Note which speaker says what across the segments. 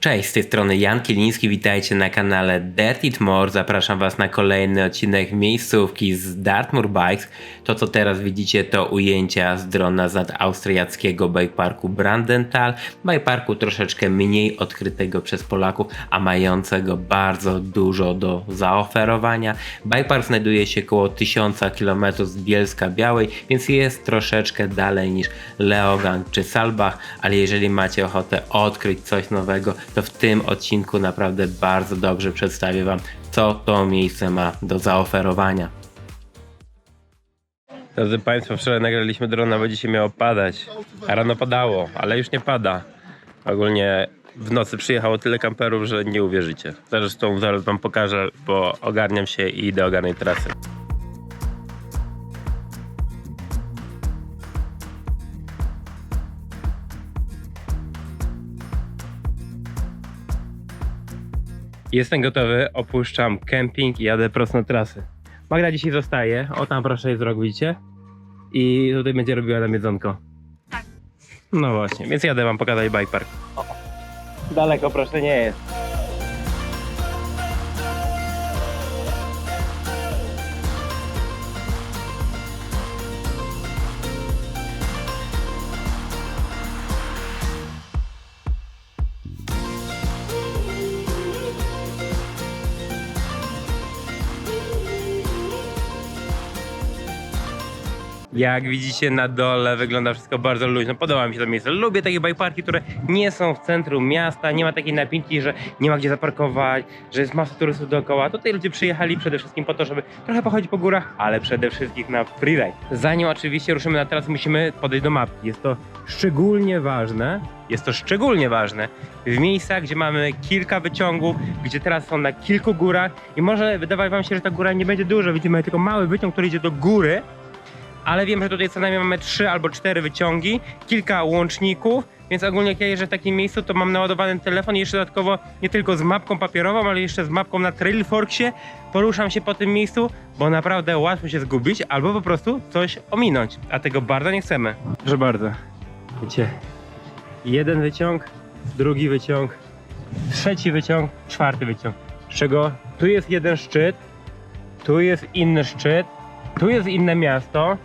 Speaker 1: Cześć, z tej strony Jan Kieliński, witajcie na kanale Dirt It More. Zapraszam Was na kolejny odcinek miejscówki z Dartmoor Bikes. To co teraz widzicie to ujęcia z drona z austriackiego bike parku Brandenthal. Bike parku troszeczkę mniej odkrytego przez Polaków, a mającego bardzo dużo do zaoferowania. Bike park znajduje się około 1000 km z Bielska Białej, więc jest troszeczkę dalej niż Leogang czy Salbach, ale jeżeli macie ochotę odkryć coś nowego, to w tym odcinku naprawdę bardzo dobrze przedstawię Wam, co to miejsce ma do zaoferowania. Drodzy Państwo, wczoraj nagraliśmy drona, bo dzisiaj miało padać. A rano padało, ale już nie pada. Ogólnie w nocy przyjechało tyle kamperów, że nie uwierzycie. Zresztą zaraz Wam pokażę, bo ogarniam się i idę ogarnąć trasy. Jestem gotowy, opuszczam kemping i jadę prosto na trasę. Magda dzisiaj zostaje, o tam proszę jest rok, widzicie? I tutaj będzie robiła nam jedzonko.
Speaker 2: Tak.
Speaker 1: No właśnie, więc jadę wam pokazać bike park. O, daleko proszę nie jest. Jak widzicie na dole wygląda wszystko bardzo luźno. Podoba mi się to miejsce. Lubię takie bike parki, które nie są w centrum miasta, nie ma takiej napinki, że nie ma gdzie zaparkować, że jest masa turystów dookoła. Tutaj ludzie przyjechali przede wszystkim po to, żeby trochę pochodzić po górach, ale przede wszystkim na freeride. Zanim oczywiście ruszymy na trasę, musimy podejść do mapki. Jest to szczególnie ważne. Jest to szczególnie ważne w miejscach, gdzie mamy kilka wyciągów, gdzie teraz są na kilku górach i może wydawać wam się, że ta góra nie będzie duża. Widzimy tylko mały wyciąg, który idzie do góry, ale wiem, że tutaj co najmniej mamy trzy albo cztery wyciągi, kilka łączników, więc ogólnie jak ja jeżdżę w takim miejscu, to mam naładowany telefon i jeszcze dodatkowo nie tylko z mapką papierową, ale jeszcze z mapką na Trailforksie poruszam się po tym miejscu, bo naprawdę łatwo się zgubić albo po prostu coś ominąć, a tego bardzo nie chcemy. Proszę bardzo. Wiecie, jeden wyciąg, drugi wyciąg, trzeci wyciąg, czwarty wyciąg. Z czego tu jest jeden szczyt, tu jest inny szczyt, tu jest inne miasto,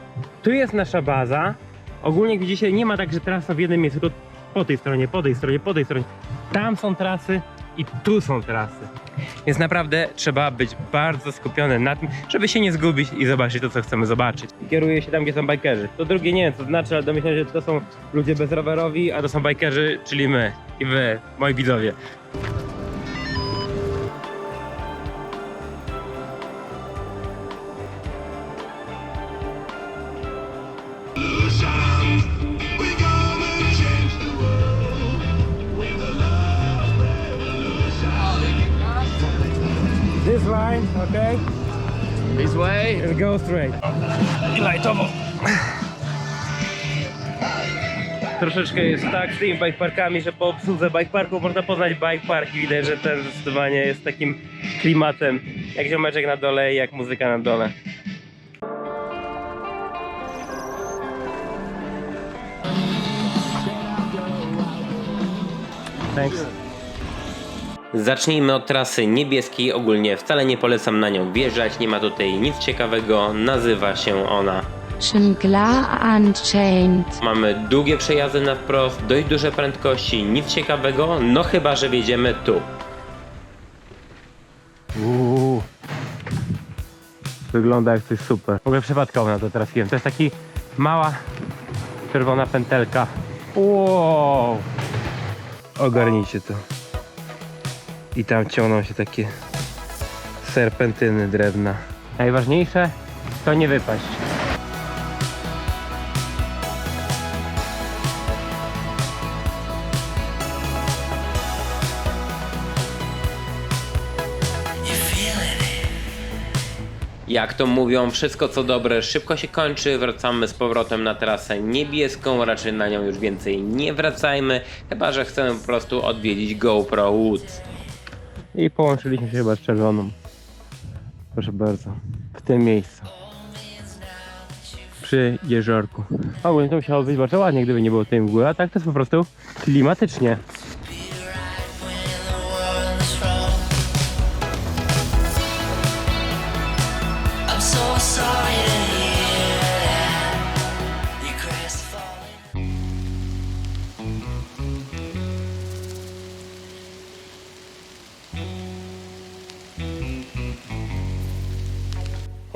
Speaker 1: tu jest nasza baza. Ogólnie jak widzicie nie ma tak, że trasa w jednym miejscu, to po tej stronie, po tej stronie, po tej stronie. Tam są trasy i tu są trasy. Więc naprawdę trzeba być bardzo skupiony na tym, żeby się nie zgubić i zobaczyć to, co chcemy zobaczyć. I kieruję się tam, gdzie są bajkerzy. To drugie nie wiem, co znaczy, ale domyślam się, że to są ludzie bezrowerowi, a to są bajkerzy, czyli my i wy, moi widzowie. Okay?
Speaker 3: This way.
Speaker 1: And go straight. I lightowo. Troszeczkę jest tak z tymi bike parkami, że po obsłudze bike parku można poznać bike park i widać, że ten zdecydowanie jest takim klimatem jak ziomeczek na dole i jak muzyka na dole. Thanks. Zacznijmy od trasy niebieskiej. Ogólnie wcale nie polecam na nią wjeżdżać. Nie ma tutaj nic ciekawego. Nazywa się ona.
Speaker 2: Shangla Unchained.
Speaker 1: Mamy długie przejazdy na wprost, dość duże prędkości, nic ciekawego, no chyba, że wjedziemy tu. Uuu. Wygląda jak coś super. W ogóle przypadkowo na to trafiłem. To jest taki mała czerwona pętelka. Wow. Ogarnijcie to. I tam ciągną się takie serpentyny drewna. Najważniejsze to nie wypaść. Jak to mówią, wszystko co dobre szybko się kończy. Wracamy z powrotem na trasę niebieską, raczej na nią już więcej nie wracajmy, chyba że chcemy po prostu odwiedzić GoPro Woods. I połączyliśmy się chyba z czerwoną. Proszę bardzo, w tym miejscu. Przy jeziorku. Ogólnie to musiało być bardzo ładnie, gdyby nie było tej mgły, a tak to jest po prostu klimatycznie.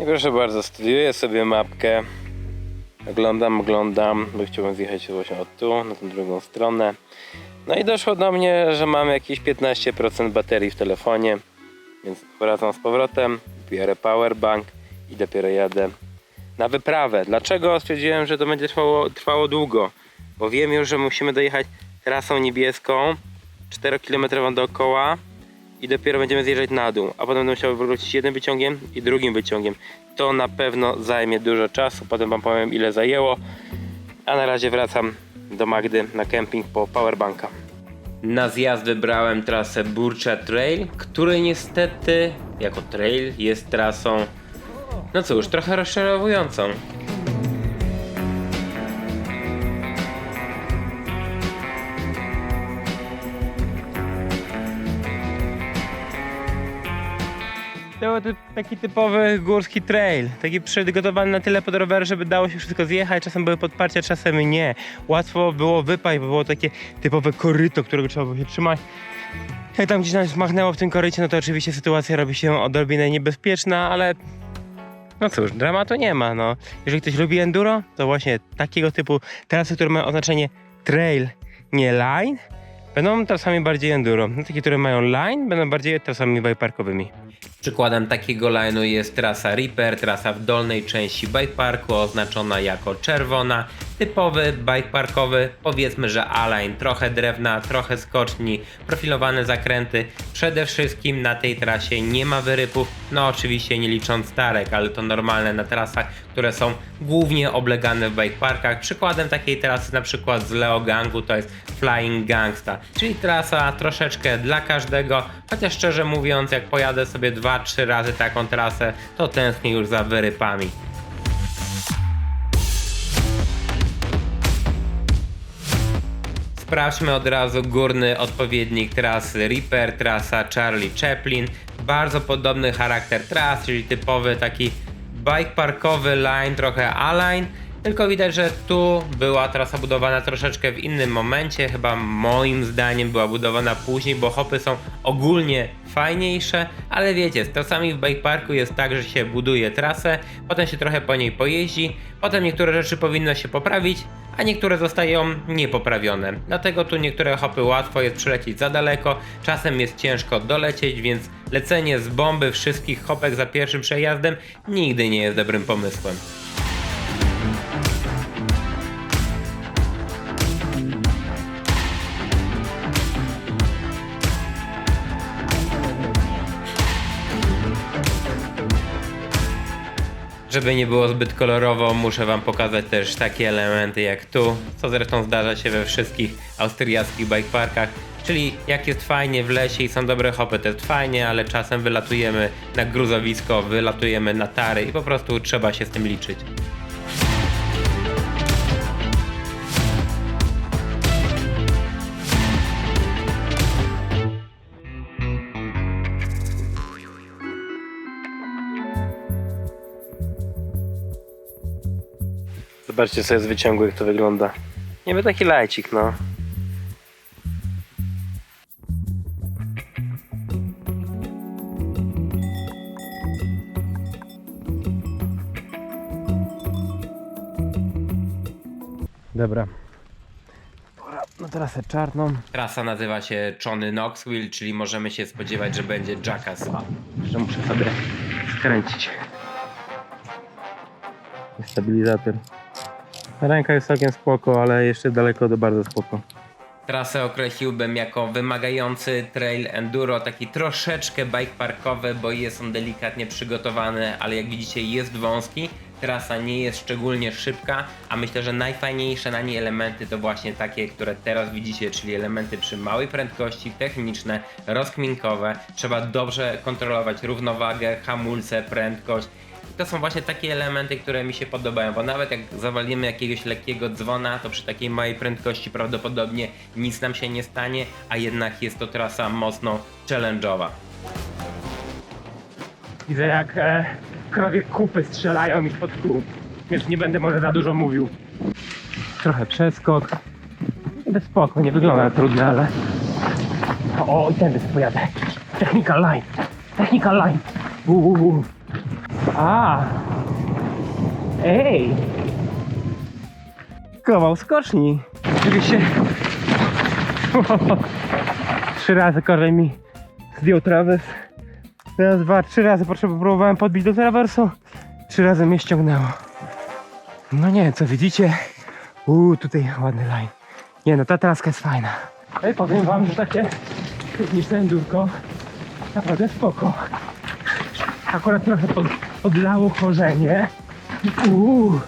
Speaker 4: I proszę bardzo, studiuję sobie mapkę. Oglądam, oglądam, bo chciałbym zjechać właśnie od tu, na tę drugą stronę. No i doszło do mnie, że mam jakieś 15% baterii w telefonie, więc wracam z powrotem, biorę powerbank i dopiero jadę na wyprawę. Dlaczego stwierdziłem, że to będzie trwało, trwało długo? Bo wiem już, że musimy dojechać trasą niebieską, 4 km dookoła i dopiero będziemy zjeżdżać na dół, a potem będę musiał wrócić jednym wyciągiem i drugim wyciągiem. To na pewno zajmie dużo czasu, potem wam powiem ile zajęło, a na razie wracam do Magdy na kemping po powerbanka. Na zjazd wybrałem trasę Burcza Trail, który niestety jako trail jest trasą, no cóż, trochę rozczarowującą. To był taki typowy górski trail, taki przygotowany na tyle pod rower, żeby dało się wszystko zjechać, czasem były podparcia, czasem nie. Łatwo było wypaść, bo było takie typowe koryto, którego trzeba było się trzymać. Jak tam gdzieś nas machnęło w tym korycie, no to oczywiście sytuacja robi się odrobinę niebezpieczna, ale no cóż, dramatu nie ma, no. Jeżeli ktoś lubi enduro, to właśnie takiego typu trasy, które mają oznaczenie trail, nie line, będą trasami bardziej enduro. Takie, które mają line, będą bardziej trasami bikeparkowymi. Przykładem takiego line'u jest trasa Reaper, trasa w dolnej części bike parku oznaczona jako czerwona. Typowy bike parkowy, powiedzmy, że A-line, trochę drewna, trochę skoczni, profilowane zakręty. Przede wszystkim na tej trasie nie ma wyrypów, no oczywiście nie licząc starek, ale to normalne na trasach, które są głównie oblegane w bike parkach. Przykładem takiej trasy na przykład z Leo Gangu to jest Flying Gangsta, czyli trasa troszeczkę dla każdego, chociaż szczerze mówiąc, jak pojadę sobie 2-3 razy taką trasę, to tęsknię już za wyrypami. Sprawdźmy od razu górny odpowiednik trasy Reaper, trasa Charlie Chaplin. Bardzo podobny charakter tras, czyli typowy taki bike parkowy line, trochę A-line. Tylko widać, że tu była trasa budowana troszeczkę w innym momencie. Chyba moim zdaniem była budowana później, bo hopy są ogólnie fajniejsze, ale wiecie, z trasami w bike parku jest tak, że się buduje trasę, potem się trochę po niej pojeździ, potem niektóre rzeczy powinno się poprawić, a niektóre zostają niepoprawione. Dlatego tu niektóre hopy łatwo jest przylecieć za daleko, czasem jest ciężko dolecieć, więc lecenie z bomby wszystkich hopek za pierwszym przejazdem nigdy nie jest dobrym pomysłem. Żeby nie było zbyt kolorowo, muszę Wam pokazać też takie elementy jak tu, co zresztą zdarza się we wszystkich austriackich bike parkach. Czyli jak jest fajnie w lesie i są dobre hopy, to jest fajnie, ale czasem wylatujemy na gruzowisko, wylatujemy na tary i po prostu trzeba się z tym liczyć. Zobaczcie sobie z wyciągu jak to wygląda. Niby taki lajcik, no. Dobra. Pora na trasę czarną. Trasa nazywa się Johnny Knoxville, czyli możemy się spodziewać, że będzie Jackass. Że muszę sobie skręcić. Stabilizator. Ręka jest całkiem spoko, ale jeszcze daleko do bardzo spoko. Trasę określiłbym jako wymagający trail enduro, taki troszeczkę bike parkowy, bo jest on delikatnie przygotowany, ale jak widzicie jest wąski. Trasa nie jest szczególnie szybka, a myślę, że najfajniejsze na niej elementy to właśnie takie, które teraz widzicie, czyli elementy przy małej prędkości, techniczne, rozkminkowe. Trzeba dobrze kontrolować równowagę, hamulce, prędkość to są właśnie takie elementy, które mi się podobają, bo nawet jak zawalimy jakiegoś lekkiego dzwona, to przy takiej małej prędkości prawdopodobnie nic nam się nie stanie, a jednak jest to trasa mocno challenge'owa. Widzę jak e,
Speaker 1: Krowie kupy strzelają mi pod kół, więc nie będę może za dużo mówił. Trochę przeskok. Bez spoko, nie wygląda na trudne, ale... O, i tędy sobie pojadę. Technical line. Technical line. Uuu. A. Ej. Kawał skoczni. Oczywiście. Trzy razy korzeń mi zdjął trawes. Raz, dwa, trzy razy potrzebowałem podbić do trawersu. Trzy razy mnie ściągnęło. No nie, co widzicie? Uuu, tutaj ładny line. Nie no, ta traska jest fajna. Ej, powiem wam, że takie techniczne endurko naprawdę spoko. Akurat trochę pod, odlało korzenie. Uuu.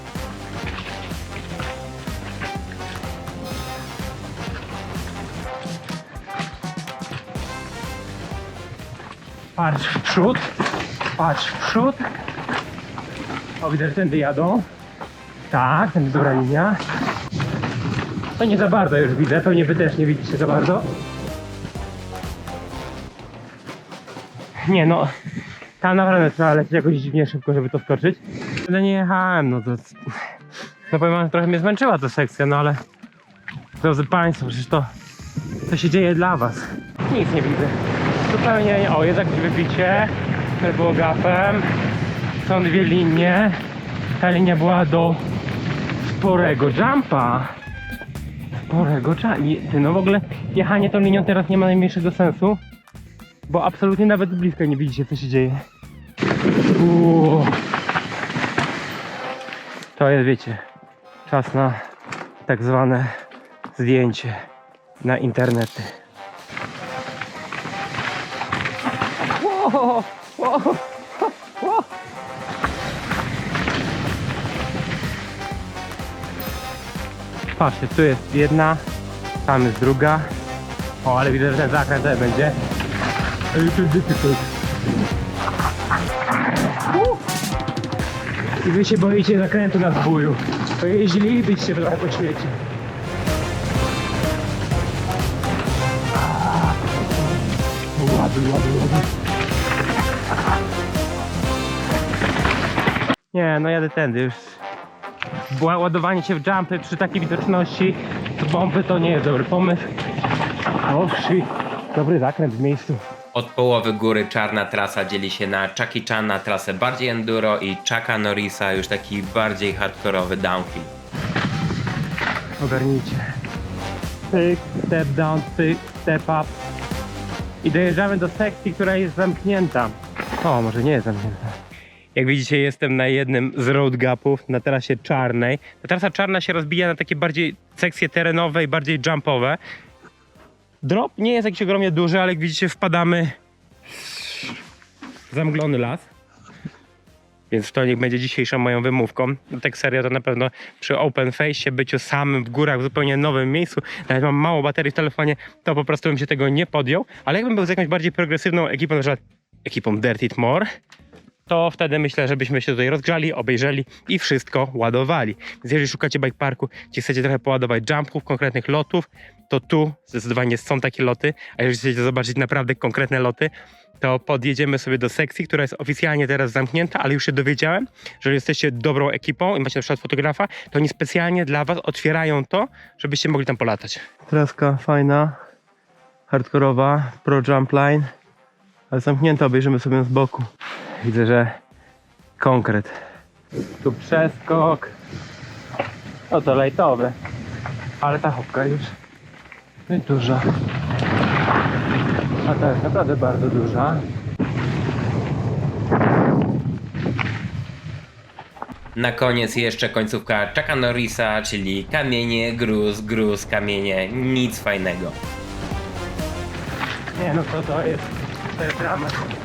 Speaker 1: Patrz w przód, patrz w przód. O, widzę, że tędy jadą. Tak, tędy dobra linia. To nie za bardzo już widzę, pewnie wy też nie widzicie za bardzo. Nie no, tam naprawdę trzeba lecieć jakoś dziwnie szybko, żeby to skoczyć. No nie jechałem, no to... No powiem wam, trochę mnie zmęczyła ta sekcja, no ale... Drodzy Państwo, przecież to... To się dzieje dla Was. Nic nie widzę. Zupełnie nie... O, jest jakieś wybicie. To było gapem. Są dwie linie. Ta linia była do sporego jumpa. Sporego jumpa. Ty, no w ogóle jechanie tą linią teraz nie ma najmniejszego sensu. Bo absolutnie nawet z bliska nie widzicie co się dzieje. Uuu. To jest, wiecie, czas na tak zwane zdjęcie na internety. Wow. Patrzcie, tu jest jedna, tam jest druga. O, ale widzę, że ten zakręt będzie. A little difficult. I wy się boicie zakrętu na zbóju. Pojeździlibyście trochę po świecie. Ładuj, ładuj, ładuj. Nie, no jadę tędy już. Ładowanie się w jumpy przy takiej widoczności z bomby to nie jest dobry pomysł. O. Dobry zakręt w miejscu.
Speaker 4: Od połowy góry czarna trasa dzieli się na Chucky Chan na trasę bardziej enduro i Chucka Norrisa już taki bardziej hardkorowy downhill.
Speaker 1: Ogarnijcie. Pyk, step down, pyk, step up. I dojeżdżamy do sekcji, która jest zamknięta. O, może nie jest zamknięta. Jak widzicie, jestem na jednym z road gapów, na trasie czarnej. Ta trasa czarna się rozbija na takie bardziej sekcje terenowe i bardziej jumpowe. Drop nie jest jakiś ogromnie duży, ale jak widzicie, wpadamy w zamglony las. Więc to niech będzie dzisiejszą moją wymówką. No tak serio to na pewno przy open face, byciu samym w górach, w zupełnie nowym miejscu, nawet mam mało baterii w telefonie, to po prostu bym się tego nie podjął. Ale jakbym był z jakąś bardziej progresywną ekipą, na przykład ekipą Dirty More, to wtedy myślę, żebyśmy się tutaj rozgrzali, obejrzeli i wszystko ładowali. Więc jeżeli szukacie bike parku, chcecie trochę poładować jumpów, konkretnych lotów, to tu zdecydowanie są takie loty, a jeżeli chcecie zobaczyć naprawdę konkretne loty, to podjedziemy sobie do sekcji, która jest oficjalnie teraz zamknięta, ale już się dowiedziałem, że jesteście dobrą ekipą i macie na przykład fotografa, to oni specjalnie dla was otwierają to, żebyście mogli tam polatać. Traska fajna, hardkorowa, pro jump line, ale zamknięta, obejrzymy sobie z boku. Widzę, że konkret. Tu przeskok. O to lejtowy. Ale ta hopka już jest duża. A ta jest naprawdę bardzo duża.
Speaker 4: Na koniec jeszcze końcówka Chucka Norrisa, czyli kamienie, gruz, gruz, kamienie, nic fajnego.
Speaker 1: Nie no to to jest, to jest dramat.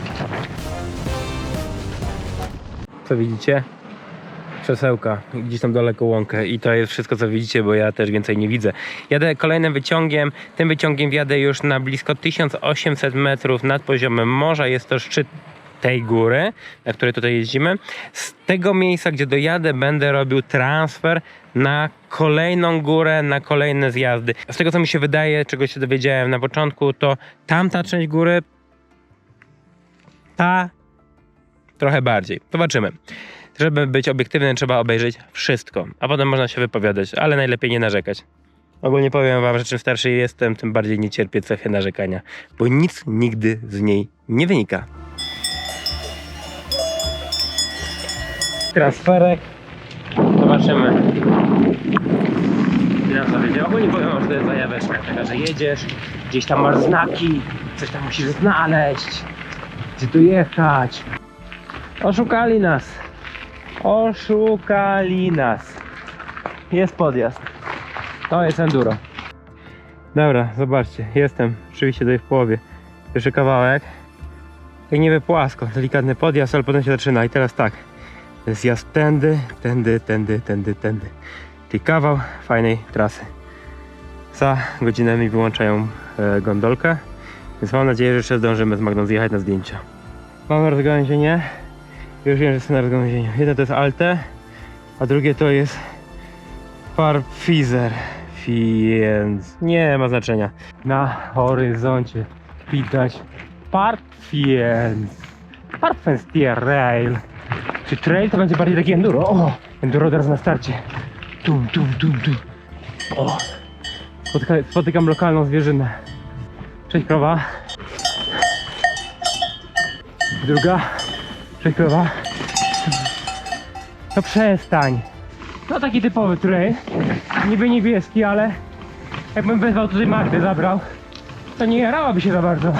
Speaker 1: Co widzicie? Krzesełka, gdzieś tam daleko łąkę i to jest wszystko co widzicie, bo ja też więcej nie widzę. Jadę kolejnym wyciągiem, tym wyciągiem wjadę już na blisko 1800 metrów nad poziomem morza, jest to szczyt tej góry, na której tutaj jeździmy. Z tego miejsca, gdzie dojadę, będę robił transfer na kolejną górę, na kolejne zjazdy. Z tego, co mi się wydaje, czego się dowiedziałem na początku, to tamta część góry, ta trochę bardziej. Zobaczymy. Żeby być obiektywnym, trzeba obejrzeć wszystko, a potem można się wypowiadać, ale najlepiej nie narzekać. Ogólnie powiem wam, że czym starszy jestem, tym bardziej nie cierpię cechy narzekania, bo nic nigdy z niej nie wynika. Transferek. Zobaczymy. Nam zawiedzie? Ogólnie powiem wam, że to jest zajaweczka taka, że jedziesz, gdzieś tam masz znaki, coś tam musisz znaleźć, gdzie tu jechać. Oszukali nas. Oszukali nas. Jest podjazd. To jest enduro. Dobra, zobaczcie, jestem oczywiście tutaj w połowie. Pierwszy kawałek. Jak niby płasko, delikatny podjazd, ale potem się zaczyna. I teraz tak. Zjazd tędy, tędy, tędy, tędy, tędy. Czyli kawał fajnej trasy. Za godzinę mi wyłączają e, gondolkę, więc mam nadzieję, że jeszcze zdążymy z Magdą zjechać na zdjęcia. Mamy rozgałęzienie. Już wiem, że jestem na rozgałęzieniu. Jedno to jest Alte, a drugie to jest Farfizer. Więc nie ma znaczenia. Na horyzoncie widać Farfiens. Farfens Rail. Czy trail to będzie bardziej taki enduro? O! Enduro teraz na starcie. Tum, tum, tum, tum. O! Spotyka, spotykam lokalną zwierzynę. Cześć krowa. Druga. Krowa. No przestań. No taki typowy trail. Niby niebieski, ale jakbym wezwał tutaj Magdę zabrał, to nie jarałaby się za bardzo.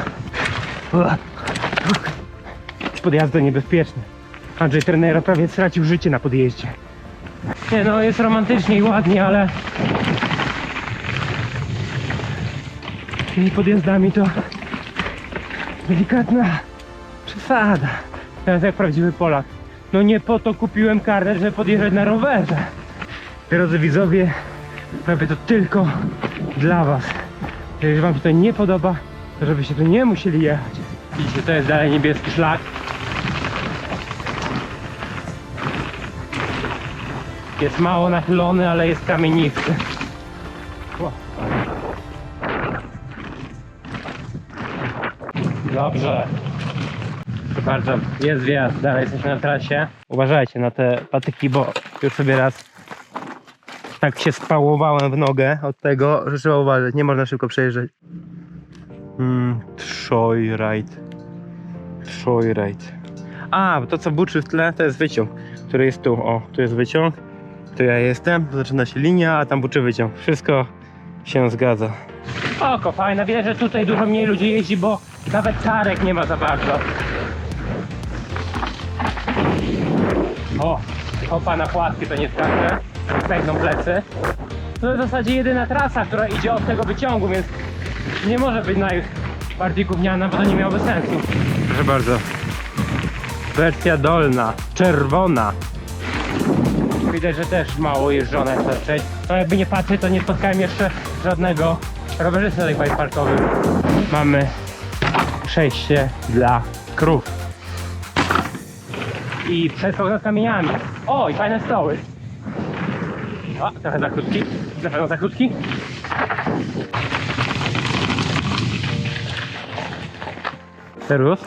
Speaker 1: Podjazdy niebezpieczne. Andrzej trenera prawie stracił życie na podjeździe. Nie no, jest romantycznie i ładnie, ale tymi podjazdami to delikatna przesada. Teraz jak prawdziwy Polak. No nie po to kupiłem kartę, żeby podjeżdżać na rowerze. Drodzy widzowie, robię to tylko dla was. Jeżeli wam się to nie podoba, to żebyście tu nie musieli jechać. Widzicie, to jest dalej niebieski szlak. Jest mało nachylony, ale jest kamienisty. Dobrze. Bardzo, jest wjazd, dalej jesteśmy na trasie. Uważajcie na te patyki, bo już sobie raz tak się spałowałem w nogę od tego, że trzeba uważać, nie można szybko przejeżdżać. Mm, Troyride. A, to co buczy w tle, to jest wyciąg, który jest tu. O, tu jest wyciąg, tu ja jestem, tu zaczyna się linia, a tam buczy wyciąg. Wszystko się zgadza. Oko, fajna, wie, że tutaj dużo mniej ludzi jeździ, bo nawet tarek nie ma za bardzo. O, opa na płatki to nie skacze, pękną plecy. To jest w zasadzie jedyna trasa, która idzie od tego wyciągu, więc nie może być najbardziej gówniana, bo to nie miałoby sensu. Proszę bardzo. Wersja dolna, czerwona. Widać, że też mało jeżdżone jak patrzeć. No jakby nie patrzeć, to nie spotkałem jeszcze żadnego rowerzysty na tych bike parkowych. Mamy przejście dla krów. I przeskok nad kamieniami. O, i fajne stoły. O, trochę za krótki. Na pewno za krótki. Serus.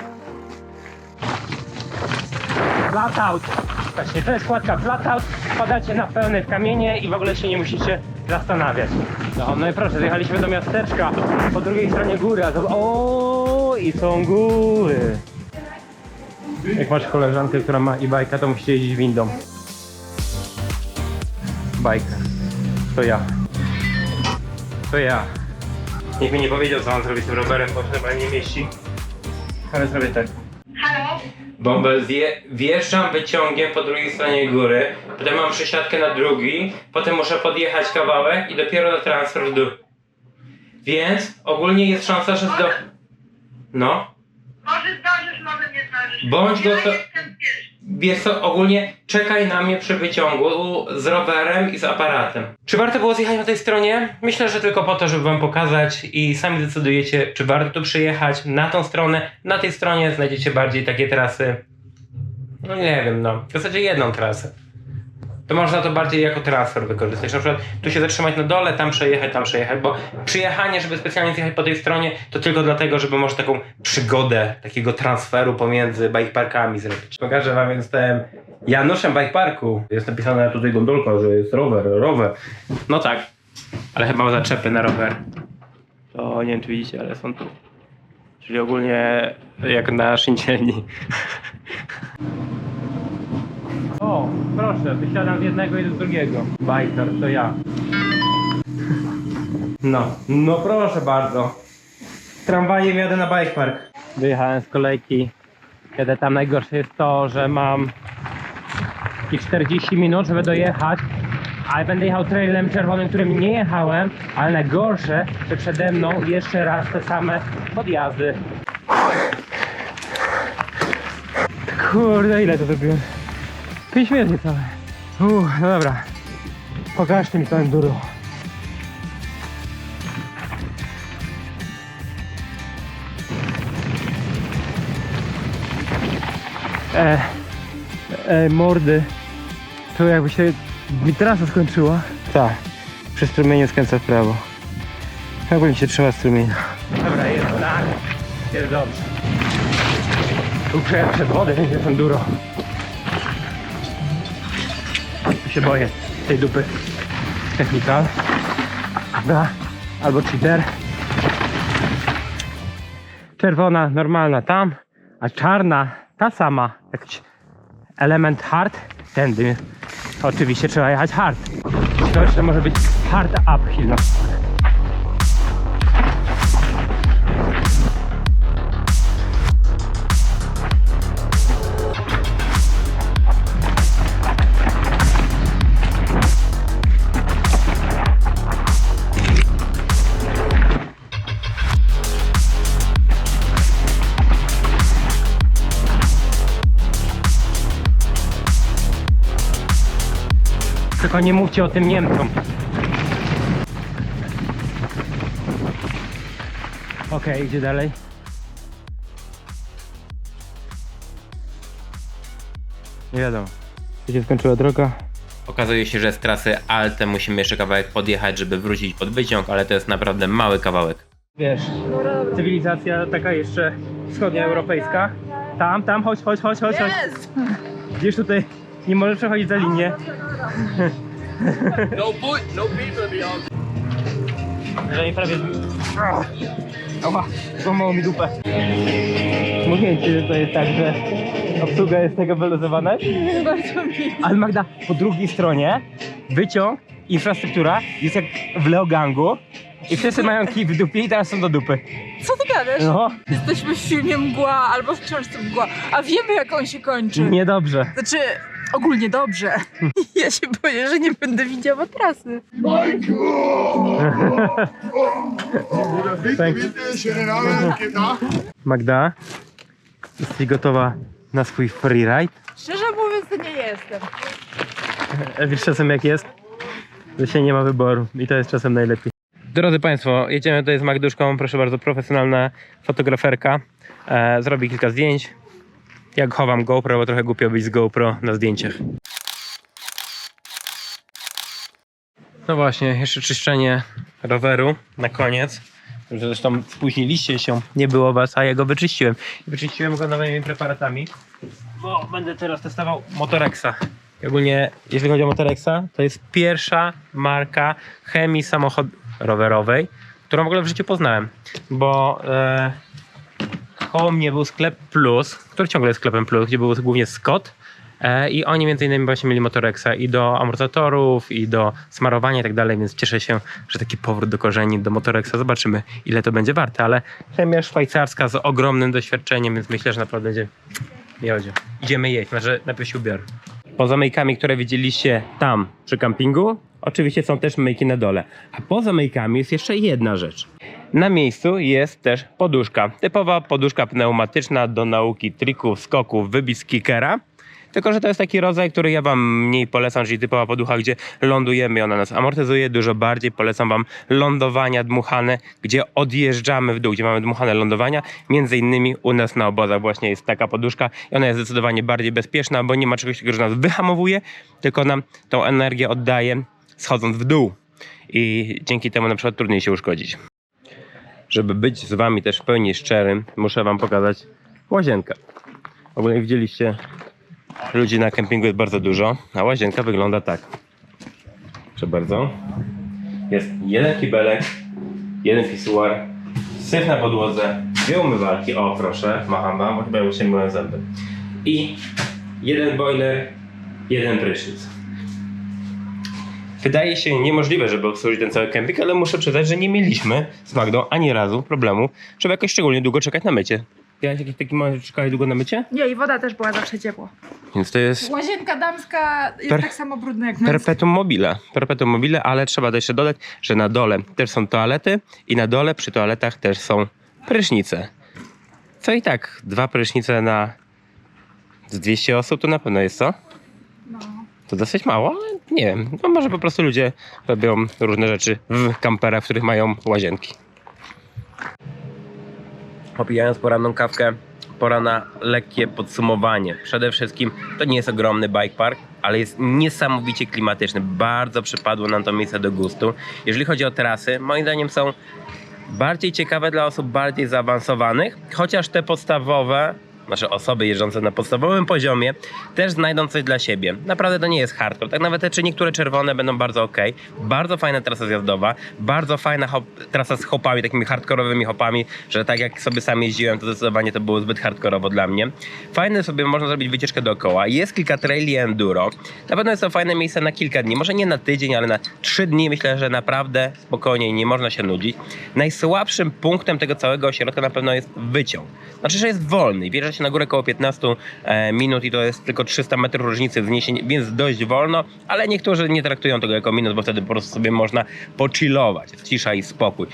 Speaker 1: Flatout. Właśnie, to jest kładka flatout. Wpadacie na pełne w kamienie i w ogóle się nie musicie zastanawiać. No, no i proszę, zjechaliśmy do miasteczka po drugiej stronie góry. O, i są góry. Jak masz koleżankę, która ma e-bike'a, to musicie jeździć windą. Bajka. To ja. To ja. Nikt mi nie powiedział, co mam zrobić z tym rowerem, bo chyba nie mieści. Ale zrobię tak. Bąbel zje, wjeżdżam wyciągiem po drugiej stronie góry, potem mam przesiadkę na drugi, potem muszę podjechać kawałek i dopiero na transfer w dół. Więc ogólnie jest szansa, że do... No.
Speaker 5: Może zdążysz, może nie zdążysz.
Speaker 1: Bądź
Speaker 5: jestem wiesz.
Speaker 1: Wiesz co, ogólnie czekaj na mnie przy wyciągu z rowerem i z aparatem. Czy warto było zjechać na tej stronie? Myślę, że tylko po to, żeby wam pokazać i sami decydujecie, czy warto tu przyjechać na tą stronę. Na tej stronie znajdziecie bardziej takie trasy. No nie wiem, no. W zasadzie jedną trasę. To można to bardziej jako transfer wykorzystać. Na przykład tu się zatrzymać na dole, tam przejechać, tam przejechać, bo przyjechanie, żeby specjalnie zjechać po tej stronie, to tylko dlatego, żeby może taką przygodę takiego transferu pomiędzy bike parkami zrobić. Pokażę wam, więc jestem Januszem Bike Parku. Jest napisane tutaj gondolka, że jest rower, rower. No tak, ale chyba ma zaczepy na rower. To nie wiem, czy widzicie, ale są tu. Czyli ogólnie jak na szyncielni. O, proszę, wysiadam z jednego i z drugiego. Bajter, to ja. No, no proszę bardzo. Tramwajem jadę na bike park. Wyjechałem z kolejki. Jadę tam. Najgorsze jest to, że mam i 40 minut, żeby dojechać, ale będę jechał trailem czerwonym, którym nie jechałem, ale najgorsze, że przede mną jeszcze raz te same podjazdy. Kurde, ile to zrobiłem? 5 minut niecałe. Uff, no dobra. Pokażcie mi to enduro. E, e, mordy. To jakby się mi trasa skończyła. Tak. Przy strumieniu skręca w prawo. Mi się trzeba strumienia. Dobra, jest tak. Jest dobrze. Tu przed wodę, jest enduro. Się boję tej dupy. Technical. Dobra. Albo cheater. Czerwona, normalna tam, a czarna, ta sama. Jakiś element hard, tędy. Oczywiście trzeba jechać hard. To jeszcze może być hard uphill Tylko nie mówcie o tym Niemcom. Okej, gdzie dalej? Nie wiadomo. Gdzie się skończyła droga?
Speaker 4: Okazuje się, że z trasy Alte musimy jeszcze kawałek podjechać, żeby wrócić pod wyciąg, ale to jest naprawdę mały kawałek.
Speaker 1: Wiesz, cywilizacja taka jeszcze wschodnioeuropejska. Tam, tam, chodź, chodź, chodź, chodź. chodź. Gdzieś tutaj nie możesz przechodzić za linię.
Speaker 3: No boy, no people beyond.
Speaker 1: Że mi prawie... Ała, złamało mi dupę. Mówiłem ci, że to jest tak, że obsługa jest tego wyluzowana.
Speaker 6: Bardzo mi.
Speaker 1: Ale Magda, po drugiej stronie wyciąg, infrastruktura jest jak w Leogangu i wszyscy mają kij w dupie i teraz są do dupy.
Speaker 6: Co ty gadasz?
Speaker 1: No,
Speaker 6: Jesteśmy w filmie Mgła albo w książce Mgła, a wiemy jak on się kończy.
Speaker 1: niedobrze.
Speaker 6: Znaczy, ogólnie dobrze. Ja się boję, że nie będę widziała trasy.
Speaker 1: Thank you. Magda, jesteś gotowa na swój freeride?
Speaker 6: Szczerze mówiąc, to nie jestem.
Speaker 1: A Wiesz czasem jak jest? Że się nie ma wyboru i to jest czasem najlepiej. Drodzy Państwo, jedziemy tutaj z Magduszką, proszę bardzo, profesjonalna fotograferka. E, zrobi kilka zdjęć. Jak chowam GoPro, bo trochę głupio być z GoPro na zdjęciach. No właśnie, jeszcze czyszczenie roweru na koniec. Zresztą spóźniliście się, nie było was, a ja go wyczyściłem. Wyczyściłem go nowymi preparatami, bo będę teraz testował Motorexa. I ogólnie, jeśli chodzi o Motorexa, to jest pierwsza marka chemii samochod rowerowej, którą w ogóle w życiu poznałem, bo e, koło mnie był sklep Plus, który ciągle jest sklepem Plus, gdzie był głównie Scott e, i oni między innymi właśnie mieli Motorexa i do amortyzatorów, i do smarowania i tak dalej, więc cieszę się, że taki powrót do korzeni, do Motorexa. Zobaczymy, ile to będzie warte, ale chemia szwajcarska z ogromnym doświadczeniem, więc myślę, że naprawdę będzie miodzie. Idziemy jeść, znaczy najpierw się ubiorę. Poza myjkami, które widzieliście tam przy kampingu, oczywiście są też myjki na dole. A poza myjkami jest jeszcze jedna rzecz. Na miejscu jest też poduszka. Typowa poduszka pneumatyczna do nauki trików, skoków, wybić kickera.
Speaker 4: Tylko, że to jest taki rodzaj, który ja wam mniej polecam, czyli typowa poducha, gdzie lądujemy i ona nas amortyzuje. Dużo bardziej polecam wam lądowania dmuchane, gdzie odjeżdżamy w dół, gdzie mamy dmuchane lądowania. Między innymi u nas na obozach właśnie jest taka poduszka i ona jest zdecydowanie bardziej bezpieczna, bo nie ma czegoś takiego, że nas wyhamowuje, tylko nam tą energię oddaje schodząc w dół. I dzięki temu na przykład trudniej się uszkodzić. Żeby być z wami też w pełni szczerym, muszę wam pokazać łazienkę. Ogólnie widzieliście, ludzi na kempingu jest bardzo dużo, a łazienka wygląda tak. Proszę bardzo. Jest jeden kibelek, jeden pisuar, syf na podłodze, dwie umywalki, o proszę, macham wam, bo chyba już się myłem zęby. I jeden boiler, jeden prysznic. Wydaje się niemożliwe, żeby obsłużyć ten cały kemping, ale muszę przyznać, że nie mieliśmy z Magdą ani razu problemu, żeby jakoś szczególnie długo czekać na mycie. Miałeś jakiś taki moment, że czekałeś długo na mycie?
Speaker 6: Nie, i woda też była zawsze ciepła.
Speaker 4: Więc to jest
Speaker 6: Łazienka damska jest
Speaker 4: Per-
Speaker 6: tak samo brudna jak męska.
Speaker 4: perpetuum mobile. Perpetuum mobile, ale trzeba jeszcze dodać, że na dole też są toalety i na dole przy toaletach też są prysznice. Co i tak, dwa prysznice na z 200 osób to na pewno jest co?
Speaker 6: No.
Speaker 4: To dosyć mało, ale nie wiem. No może po prostu ludzie robią różne rzeczy w kamperach, w których mają łazienki. Popijając poranną kawkę, pora na lekkie podsumowanie. Przede wszystkim to nie jest ogromny bike park, ale jest niesamowicie klimatyczny. Bardzo przypadło nam to miejsce do gustu. Jeżeli chodzi o trasy, moim zdaniem są bardziej ciekawe dla osób bardziej zaawansowanych, chociaż te podstawowe, znaczy osoby jeżdżące na podstawowym poziomie, też znajdą coś dla siebie. Naprawdę to nie jest hardcore. Tak nawet te czy niektóre czerwone będą bardzo ok. Bardzo fajna trasa zjazdowa, bardzo fajna hop, trasa z hopami, takimi hardkorowymi hopami, że tak jak sobie sam jeździłem, to zdecydowanie to było zbyt hardkorowo dla mnie. Fajne sobie można zrobić wycieczkę dookoła. Jest kilka traili enduro. Na pewno jest to fajne miejsce na kilka dni, może nie na tydzień, ale na trzy dni myślę, że naprawdę spokojnie nie można się nudzić. Najsłabszym punktem tego całego ośrodka na pewno jest wyciąg. Znaczy, że jest wolny. Wjeżdża się na górę około 15 e, minut i to jest tylko 300 metrów różnicy wzniesień, więc dość wolno, ale niektórzy nie traktują tego jako minut, bo wtedy po prostu sobie można pochillować. Cisza i spokój.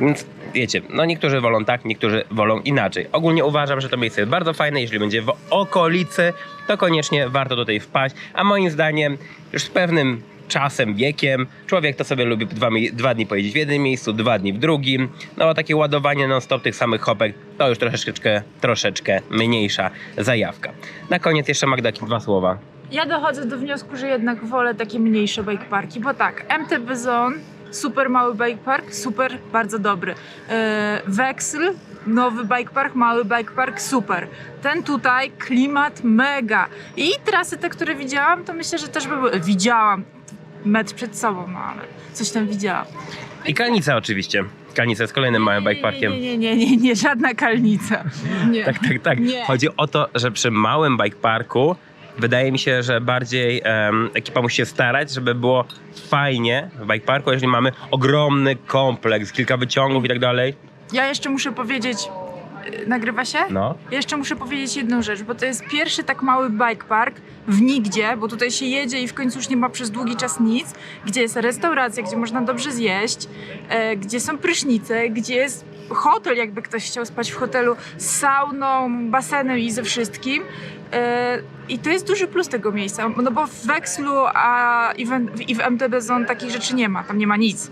Speaker 4: Więc wiecie, no niektórzy wolą tak, niektórzy wolą inaczej. Ogólnie uważam, że to miejsce jest bardzo fajne. Jeżeli będzie w okolicy, to koniecznie warto tutaj wpaść. A moim zdaniem, już z pewnym czasem, wiekiem, człowiek to sobie lubi dwa, dwa dni pojeździć w jednym miejscu, dwa dni w drugim. No a takie ładowanie non-stop tych samych hopek to już troszeczkę, troszeczkę mniejsza zajawka. Na koniec jeszcze Magda, dwa słowa.
Speaker 6: Ja dochodzę do wniosku, że jednak wolę takie mniejsze bike parki, bo tak, MTB Zone, super mały bike park, super, bardzo dobry. Yy, nowy bike park, mały bike park, super. Ten tutaj, klimat mega. I trasy te, które widziałam, to myślę, że też by były. Widziałam metr przed sobą, no ale coś tam widziałam.
Speaker 4: I Kalnica oczywiście. Kalnica jest kolejnym małym bike parkiem.
Speaker 6: Nie, nie, nie, nie, nie, żadna kalnica. Nie.
Speaker 4: Tak, tak, tak.
Speaker 6: Nie.
Speaker 4: Chodzi o to, że przy małym bike parku wydaje mi się, że bardziej em, ekipa musi się starać, żeby było fajnie w bike parku, jeżeli mamy ogromny kompleks, kilka wyciągów i tak dalej.
Speaker 6: Ja jeszcze muszę powiedzieć, nagrywa się?
Speaker 4: No.
Speaker 6: Ja Jeszcze muszę powiedzieć jedną rzecz, bo to jest pierwszy tak mały bike park w nigdzie, bo tutaj się jedzie i w końcu już nie ma przez długi czas nic, gdzie jest restauracja, gdzie można dobrze zjeść, e, gdzie są prysznice, gdzie jest hotel, jakby ktoś chciał spać w hotelu z sauną, basenem i ze wszystkim. E, I to jest duży plus tego miejsca, no bo w Wekslu a i w, i w MTB Zone takich rzeczy nie ma, tam nie ma nic.